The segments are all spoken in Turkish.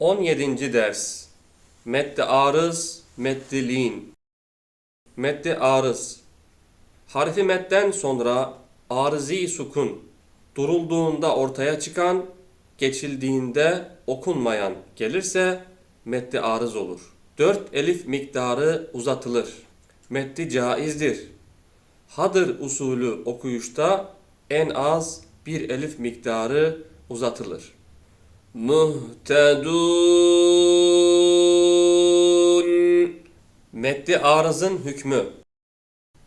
17. ders Medde arız, meddi lin. Medde arız. Harfi medden sonra arızi sukun durulduğunda ortaya çıkan, geçildiğinde okunmayan gelirse medde arız olur. 4 elif miktarı uzatılır. Meddi caizdir. Hadır usulü okuyuşta en az bir elif miktarı uzatılır. Muhtedun Meddi arızın hükmü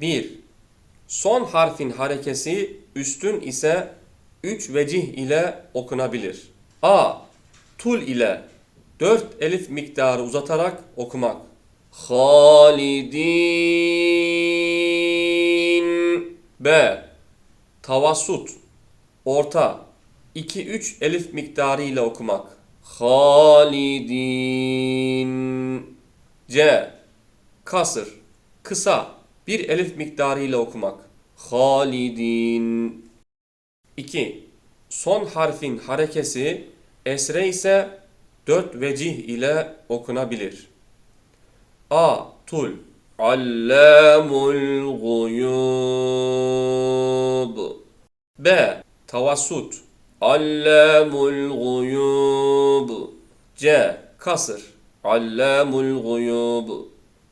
1. Son harfin harekesi üstün ise 3 vecih ile okunabilir. A. Tul ile 4 elif miktarı uzatarak okumak. Halidin B. Tavassut orta 2-3 elif miktarı ile okumak. Halidin C. Kasır kısa bir elif miktarı ile okumak. Halidin 2. Son harfin harekesi esre ise 4 vecih ile okunabilir. A. Tul Allamul guyub B. Tavassut Allamul guyub C. Kasır Allamul guyub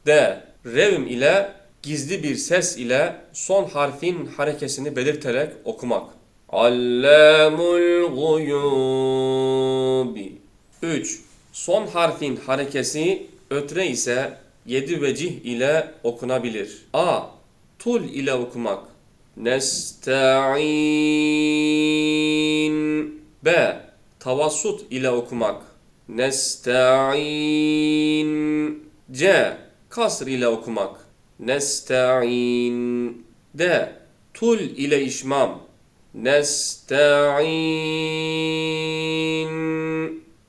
D. Revm ile gizli bir ses ile son harfin harekesini belirterek okumak. Allamul guyubi 3. Son harfin harekesi ötre ise 7 vecih ile okunabilir. A. Tul ile okumak. Nesta'in B. Tavassut ile okumak. Nesta'in C. Kasr ile okumak. Nesta'in D. Tul ile işmam. Nesta'in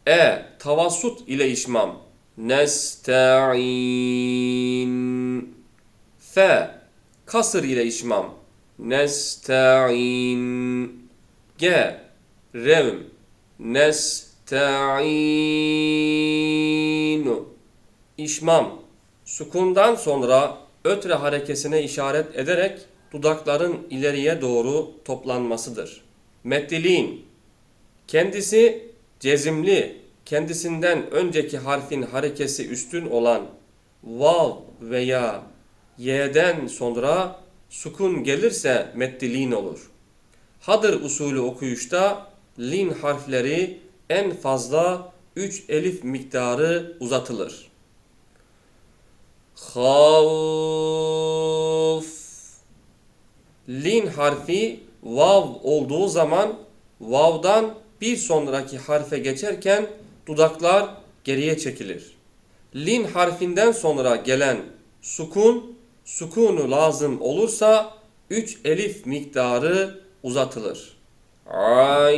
E. Tavassut ile işmam. Nesta'in F. Kasır ile işmam. Nesta'in G. Revm. Nesta'inu İşmam. Sukundan sonra ötre harekesine işaret ederek dudakların ileriye doğru toplanmasıdır. Meddiliğin kendisi cezimli, kendisinden önceki harfin harekesi üstün olan vav veya y'den sonra sukun gelirse meddiliğin olur. Hadır usulü okuyuşta lin harfleri en fazla 3 elif miktarı uzatılır. Havf Lin harfi vav olduğu zaman vav'dan bir sonraki harfe geçerken dudaklar geriye çekilir. Lin harfinden sonra gelen sukun, sukunu lazım olursa 3 elif miktarı uzatılır. Ayn